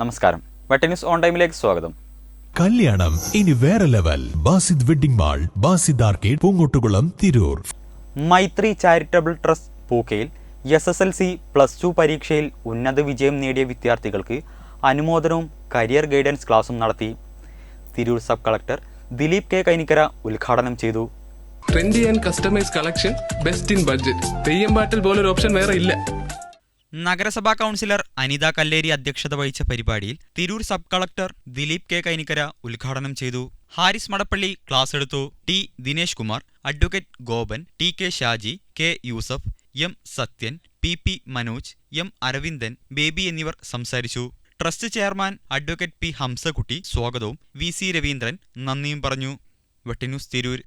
നമസ്കാരം. വെട്ടന്യൂസ് ഓൺ ടൈമിലേക്ക് സ്വാഗതം. കല്യാണം ഇനി വേറെ level. Basid wedding mall Basid arcade Poongottukulam Tirur. Maithri charitable trust Pookkayil S S L C plus two പരീക്ഷയിൽ ഉന്നത വിജയം നേടിയ വിദ്യാർത്ഥികൾക്ക് അനുമോദനവും കരിയർ ഗൈഡൻസ് ക്ലാസും നടത്തി. Tirur sub collector Dileep K Kainikkara ഉദ്ഘാടനം ചെയ്തു. Trendy and customise collection best in budget theyyam പാട്ടിൽ പോലൊരു ഓപ്ഷൻ വേറെ ഇല്ല. നഗരസഭാ കൗൺസിലർ അനിത കല്ലേരി അധ്യക്ഷത വഹിച്ച പരിപാടിയിൽ Tirur sub collector Dileep K Kainikkara ഉദ്ഘാടനം ചെയ്തു. ഹാരിസ് മടപ്പള്ളി ക്ലാസ് എടുത്തു. T Dinesh Kumar advocate Gopan T K Shaji K Yusuf M Sathyan P P Manoj M Aravindan Baby എന്നിവർ സംസാരിച്ചു. Trust chairman advocate P Hamsakutty സ്വാഗതവും V C Raveendran നന്ദിയും പറഞ്ഞു. വെട്ടിന്യൂസ് തിരൂർ.